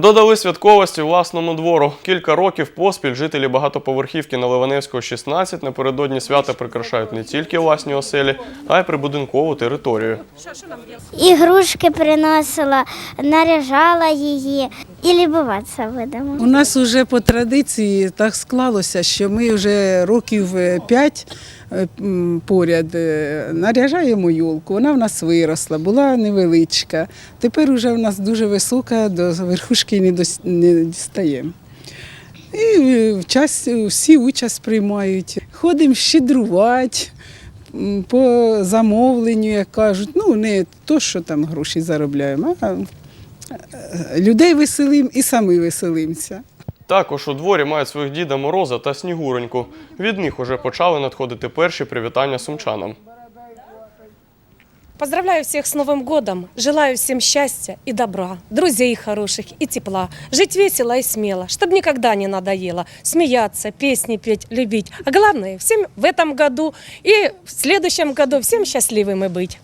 Додали святковості власному двору. Кілька років поспіль жителі багатоповерхівки на Ливаневського 16 напередодні свята прикрашають не тільки власні оселі, а й прибудинкову територію. Ігрушки приносила, наряжала її і любуватися будемо. У нас вже по традиції так склалося, що ми вже років п'ять е, поряд е, наряжаємо юлку. Вона в нас виросла, була невеличка. Тепер вже в нас дуже висока, до верхушки не, дос- не дістаємо. І е, в час, всі участь приймають. Ходимо щедрувати. По замовленню, як кажуть, ну не то, що там гроші заробляємо, а людей веселим і самі веселимося. Також у дворі мають своїх діда Мороза та Снігуроньку. Від них уже почали надходити перші привітання сумчанам. Поздравляю всех с Новым годом. Желаю всем счастья и добра, друзей хороших и тепла. Жить весело и смело, чтобы никогда не надоело. Смеяться, песни петь, любить. А главное, всем в этом году и в следующем году всем счастливыми быть.